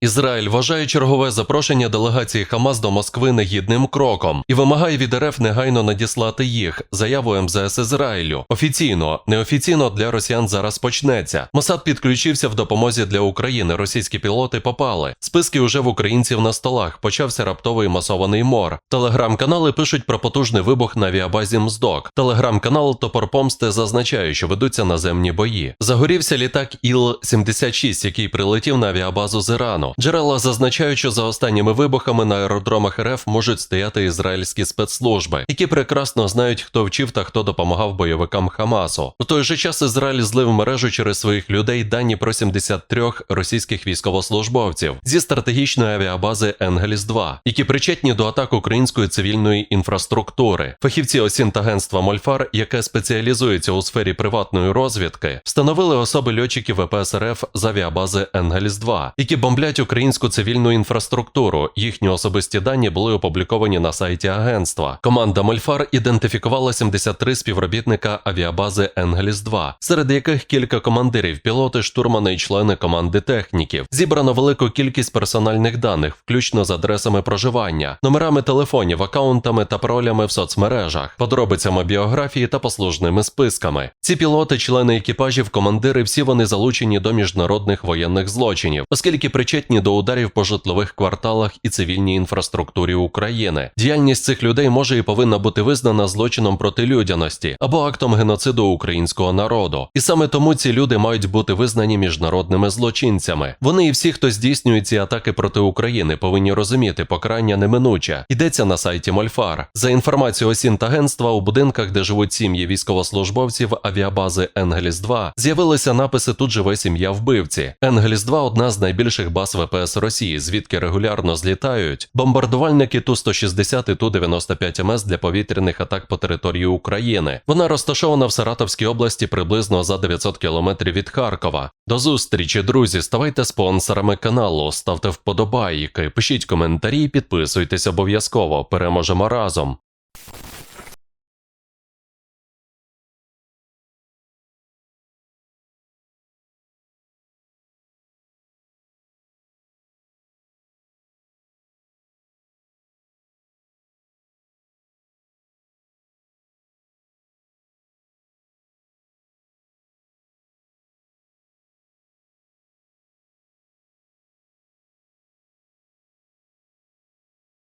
Ізраїль вважає чергове запрошення делегації Хамас до Москви негідним кроком і вимагає від РФ негайно надіслати їх. Заяву МЗС Ізраїлю. Офіційно, неофіційно для росіян зараз почнеться. Мосад підключився в допомозі для України. Російські пілоти попали. Списки уже в українців на столах. Почався раптовий масований мор. Телеграм-канали пишуть про потужний вибух на авіабазі Мздок. Телеграм-канал Топор Помсти зазначає, що ведуться наземні бої. Загорівся літак Іл-76, який прилетів на авіабазу з Ірану. Джерела зазначають, що за останніми вибухами на аеродромах РФ можуть стояти ізраїльські спецслужби, які прекрасно знають, хто вчив та хто допомагав бойовикам Хамасу. У той же час Ізраїль злив мережу через своїх людей дані про 73 російських військовослужбовців зі стратегічної авіабази Енгельс 2 які причетні до атак української цивільної інфраструктури. Фахівці осінтагентства Мольфар, яке спеціалізується у сфері приватної розвідки, встановили особи льотчиків ВПС РФ з авіабази Енгельс 2 які бомблять українську цивільну інфраструктуру. Їхні особисті дані були опубліковані на сайті агентства. Команда Мольфар ідентифікувала 73 співробітника авіабази Енгельс 2 серед яких кілька командирів, пілоти, штурмани і члени команди техніків. Зібрано велику кількість персональних даних, включно з адресами проживання, номерами телефонів, акаунтами та паролями в соцмережах, подробицями біографії та послужними списками. Ці пілоти, члени екіпажів, командири, всі вони залучені до міжнародних воєнних злочинів, оскільки причетні до ударів по житлових кварталах і цивільній інфраструктурі України. Діяльність цих людей може і повинна бути визнана злочином проти людяності або актом геноциду українського народу. І саме тому ці люди мають бути визнані міжнародними злочинцями. Вони і всі, хто здійснює ці атаки проти України, повинні розуміти, покарання неминуче. Йдеться на сайті Мольфар. За інформацією Осінтагентства, у будинках, де живуть сім'ї військовослужбовців авіабази Енгеліс 2 з'явилися написи Тут живе сім'я вбивці. Енгеліс 2 одна з найбільших баз ВПС Росії, звідки регулярно злітають бомбардувальники Ту-160 і Ту-95 МС для повітряних атак по території України. Вона розташована в Саратовській області приблизно за 900 кілометрів від Харкова. До зустрічі, друзі! Ставайте спонсорами каналу, ставте вподобайки, пишіть коментарі, підписуйтесь обов'язково. Переможемо разом.